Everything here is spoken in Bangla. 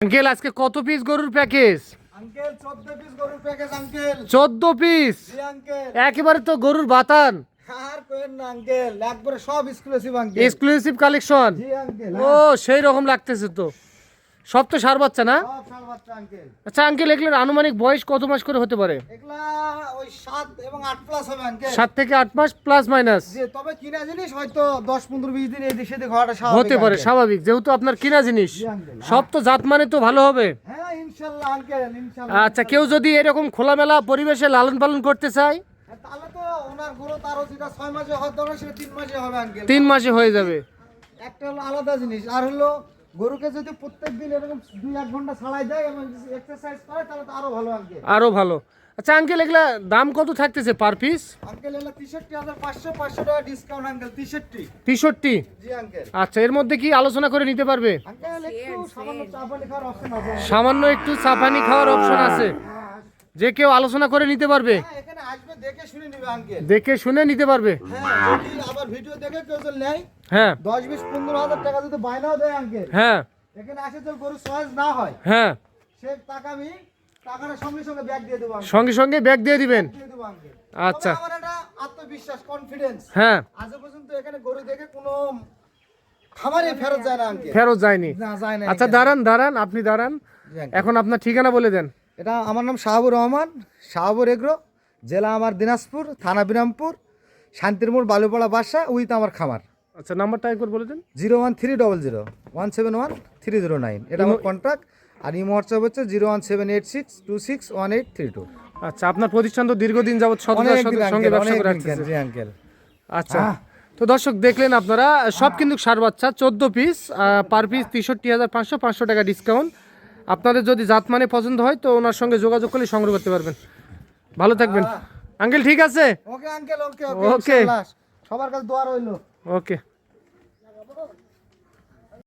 আঙ্কেল আজকে কত পিস গরুর প্যাকেজ আঙ্কেল 14 পিস গরুর প্যাকেজ আঙ্কেল। চোদ্দ পিস জি আঙ্কেল। একেবারে তো গরুর বাতান। আর কোয়েন না আঙ্কেল? একবারে সব এক্সক্লুসিভ আঙ্কেল। এক্সক্লুসিভ কালেকশন জি আঙ্কেল। ও সেই রকম লাগতেছে তো। সব তো সার বাচ্চা না? আচ্ছা আঙ্কেল এগুলোর আনুমানিক বয়স কত মাস করে হতে পারে? ওই 7 এবং 8 প্লাস হবে আঙ্কেল সাত থেকে আট মাস প্লাস মাইনাস তবে কিনা জিনিস হয়তো 10 15 20 দিন এই দেশে হতে পারে স্বাভাবিক। যেহেতু আপনার কিনা জিনিস সব তো জাত মানে তো ভালো হবে। হ্যাঁ আচ্ছা কেউ যদি এরকম খোলামেলা পরিবেশে লালন পালন করতে চায়? হ্যাঁ, তাহলে তো ওনার গরু তারও যেটা 6 মাসে হওয়ার দরকার সেটা 3 মাসে হবে আঙ্কেল তিন মাসে হয়ে যাবে। একটা হলো আলাদা জিনিস আর হলো গরুকে যদি প্রত্যেক দিন এরকম দুই এক ঘণ্টা ছাড়াই দেয় এবং এক্সারসাইজ করে তাহলে তো আরও ভালো আঙ্কেল আরও ভালো। আচ্ছা আঙ্কেল এগুলা দাম কত থাকতেছে পার পিস আঙ্কেল হাজার পাঁচশো পাঁচশো টাকা ডিসকাউন্ট আঙ্কেল তেষট্টি। তেষট্টি? জি আঙ্কেল আচ্ছা এর মধ্যে কি আলোচনা করে নিতে পারবে? আঙ্কেল একটু সামান্য অপশন আছে। সামান্য একটু চাপানি খাওয়ার অপশন আছে। যে কেউ আলোচনা করে নিতে পারবে? হ্যাঁ এখানে আসবে দেখে শুনে নিবে আঙ্কেল দেখে শুনে নিতে পারবে। হ্যাঁ যদি আবার ভিডিও দেখে কেউ যদি নেয় হ্যাঁ। দশ বিশ পনেরো হাজার টাকা যদি বায়নাও দেয় আঙ্কেল হ্যাঁ। এখানে আসে যদি গরু সহজ না হয়। হ্যাঁ। সে টাকা আমি টাকাটা সঙ্গে সঙ্গে ব্যাগ দিয়ে দেবো সঙ্গে সঙ্গে ব্যাগ দিয়ে দিবেন। আচ্ছা। আমার একটা আত্মবিশ্বাস কনফিডেন্স হ্যাঁ। আজ পর্যন্ত এখানে গরু দেখে কোনো খামারে ফেরত যায় না আঙ্কেল ফেরত যায়নি। না যায় না আচ্ছা দাঁড়ান দাঁড়ান আপনি দাঁড়ান। এখন আপনার ঠিকানা বলে দেন। এটা আমার নাম শাহাবুর রহমান শাহাবুর এগ্রো। জেলা আমার দিনাজপুর থানা বিরামপুর শান্তির মোড় বালুপাড়া বাসা উইথ আমার খামার। আচ্ছা নাম্বারটা একবার বলে দেন। Zero one three double zero one seven one three zero nine. এটা আমার কন্ট্যাক্ট আর ইমো হোয়াটসঅ্যাপ হচ্ছে zero one seven eight six two six one eight three two. আচ্ছা আপনার প্রতিষ্ঠান তো দীর্ঘদিন যাবত দিন সঙ্গে আঙ্কেল ব্যবসা করে জি আঙ্কেল আচ্ছা তো দর্শক দেখলেন আপনারা সব কিন্তু সার বাচ্চা চোদ্দ পিস পার পিস তেষট্টি হাজার পাঁচশো পাঁচশো টাকা ডিসকাউন্ট আপনাদের যদি জাত মানে পছন্দ হয় তো ওনার সঙ্গে যোগাযোগ করলে সংগ্রহ করতে পারবেন। ভালো থাকবেন। আঙ্কেল ঠিক আছে? Okay uncle okay okay okay. সবার কাছে দোয়া রইল। ওকে।